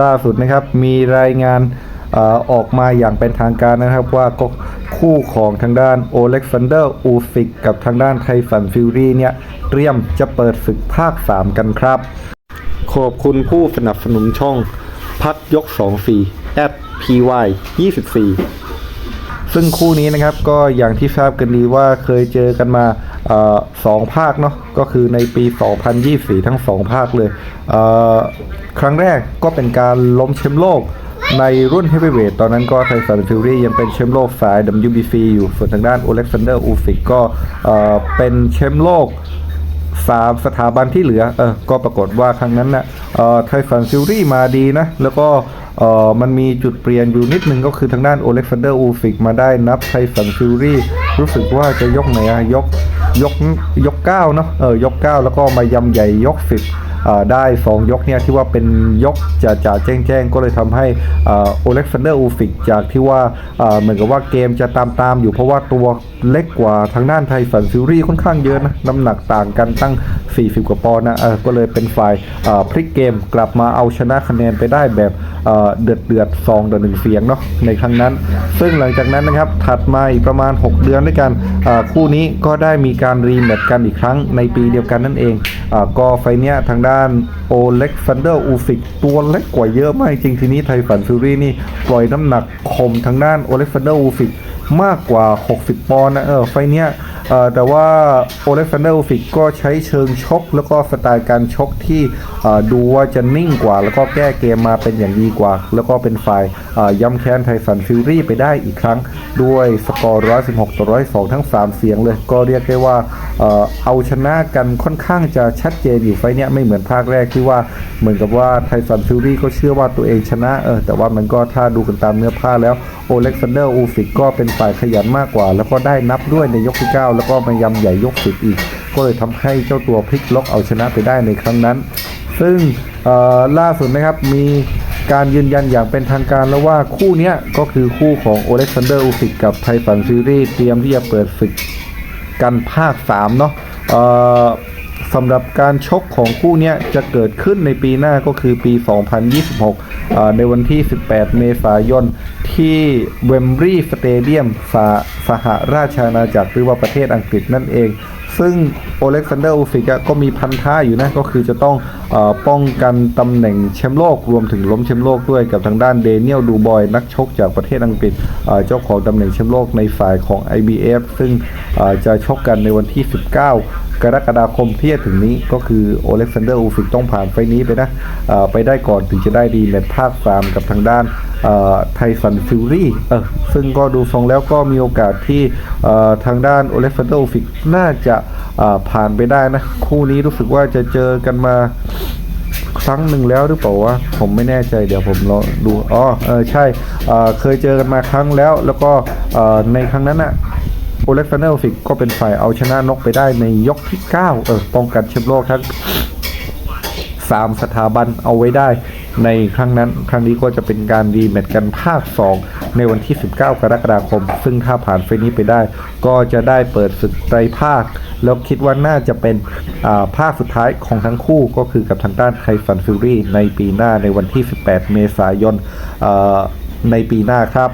ล่าสุดนะครับมีรายงานอออกมาอย่างเป็นทางการนะครับว่าก็คู่ของทางด้านโอเล็กซานเดอร์อูฟิกกับทางด้านไทสันฟิวรี่เนี่ยเตรียมจะเปิดศึกภาค 3 กันครับ ขอบคุณผู้สนับสนุนช่อง พัดยก 2 4 at py 24 ซึ่งคู่นี้นะครับก็อย่างที่ทราบกันดีว่าเคยเจอกันมาอสองภาคเนาะก็คือในปี 2024 ทั้งสองภาคเลยเครั้งแรกก็เป็นการล้มแชมป์โลกในรุ่นเฮฟวีเวทตอนนั้นก็ไทสันฟิวรี่ยังเป็นแชมป์โลกสาย WBC อยู่ส่วนทางด้านโอเล็กซานเดอร์อูฟิกก็เป็นแชมป์โลก สามสถาบันที่เหลือเออก็ปรากฏว่าครั้งนั้นนะ่ะเอ่อไทสันซิลรี่มาดีนะ แล้วก็เอ่อมันมีจุดเปลี่ยนอยู่นิดนึงก็คือทางด้านโอเล็กซานเดอร์อูฟิกมาได้นับไทสันซิลรี่รู้สึกว่าจะยกไหนอะยกยกยกเก้าเนาะเออยกเก้าแล้วก็มายำใหญ่ยกสิบ ได้2ยกเนี่ยที่ว่าเป็นยกจะจะแจ้งแจ้งก็เลยทำให้โอเล็กซานเดอร์อูฟิกจากที่ว่าเหมือนกับว่าเกมจะตามตามอยู่เพราะว่าตัวเล็กกว่าทางด้านไทสันซิลรี่ค่อนข้างเยอะนะน้ำหนักต่างกันตั้ง 40 กว่าปอนด์นะก็เลยเป็นฝ่ายพลิกเกมกลับมาเอาชนะคะแนนไปได้แบบเอ่อเดือดเดือดๆ2ต่อ1เสียงเนาะในครั้งนั้น ซึ่งหลังจากนั้นนะครับถัดมาอีกประมาณ 6 เดือนด้วยกันคู่นี้ก็ได้มีการรีแมตช์กันอีกครั้งในปีเดียวกันนั่นเองอก็ไฟเนี้ยทางด้านโอเล็กซานเดอร์อูฟิกตัวเล็กกว่าเยอะมากจริงทีนี้ไทฟันฟิวรี่นี่ปล่อยน้ำหนักข่มทางด้านโอเล็กซานเดอร์อูฟิกมากกว่า 60 ปอนด์นะเออไฟเนี้ย แต่ว่าโอเล็กซานเดอร์อูฟิกก็ใช้เชิงชก แล้วก็สไตล์การชกที่ดูว่าจะนิ่งกว่า แล้วก็แก้เกมมาเป็นอย่างดีกว่า แล้วก็เป็นฝ่ายเอ่อย้ำแค้นไทสันฟิวรี่ไปได้อีกครั้ง ด้วยสกอร์ 116 ต่อ 102 ทั้ง 3 เสียงเลย ก็เรียกได้ว่าเอ่อเอาชนะกันค่อนข้างจะชัดเจนอยู่ไฟเนี้ยไม่เหมือนภาคแรกที่ว่าเหมือนกับว่าไทสันฟิวรี่ก็เชื่อว่าตัวเองชนะเออแต่ว่ามันก็ถ้าดูกันตามเนื้อผ้าแล้วโอเล็กซานเดอร์อูฟิกก็เป็นฝ่ายขยันมากกว่า แล้วก็ได้นับด้วยในยกที่ 9แล้วก็มายำใหญ่ยก10อีก ก็เลยทำให้เจ้าตัวพลิกล็อกเอาชนะไปได้ในครั้งนั้น ซึ่งล่าสุดนะครับมีการยืนยันอย่างเป็นทางการแล้วว่าคู่นี้ก็คือคู่ของโอเล็กซานเดอร์อูฟิกกับไทสันซีรีส์เตรียมที่จะเปิดศึกกันภาค3เนาะ สำหรับการชกของคู่นี้จะเกิดขึ้นในปีหน้าก็คือปี 2026 ในวันที่ 18 เมษายน ที่เวมบรีสเตเดียมสาสหราชอาณาจักรหรือว่าประเทศอังกฤษนั่นเอง ซึ่งโอเล็กซานเดอร์อูฟิกก็มีพันธะอยู่นะ ก็คือจะต้องอป้องกันตำแหน่งแชมป์โลกรวมถึงล้มแชมป์โลกด้วยกับทางด้านเดเนียลดูบอย นักชกจากประเทศอังกฤษเจ้าของตำแหน่งแชมป์โลกในฝ่ายของ IBF ซึ่งจะชกกันในวันที่ 19กรกฎาคมที่จะถึงนี้ก็คือโอเล็กซานเดอร์อูฟิกต้องผ่านไฟล์นี้ไปนะไปได้ก่อนถึงจะได้ดีแมตช์ภาค3กับทางด้าน ไทสันฟิวรี่เออซึ่งก็ดูทรงแล้วก็มีโอกาสที่ทางด้านโอเล็กซานเดอฟิกน่าจะผ่านไปได้นะ คู่นี้รู้สึกว่าจะเจอกันมาครั้งหนึ่งแล้วหรือเปล่าวะผมไม่แน่ใจเดี๋ยวผมลองดูอ๋อเออใช่เอ่เคยเจอกันมาครั้งแล้ว แล้วก็ในครั้งนั้นอะโอเล็กซานเดอฟิกก็เป็นฝ่ายเอาชนะนกไปได้ในยกที่ 9 เออป้องกันแชมป์โลกทั้งสามสถาบันเอาไว้ได้ ในครั้งนั้น ครั้งนี้ก็จะเป็นการรีแมตช์กันภาค 2 ในวันที่ 19 กรกฎาคม ซึ่งถ้าผ่านเฟสนี้ไปได้ ก็จะได้เปิดศึกไตรภาค แล้วคิดว่าน่าจะเป็นอ่าภาคสุดท้ายของทั้งคู่ก็คือกับทางด้านไทฟันฟิลรี่ในปีหน้าในวันที่ 18 เมษายนอ่าในปีหน้าครับ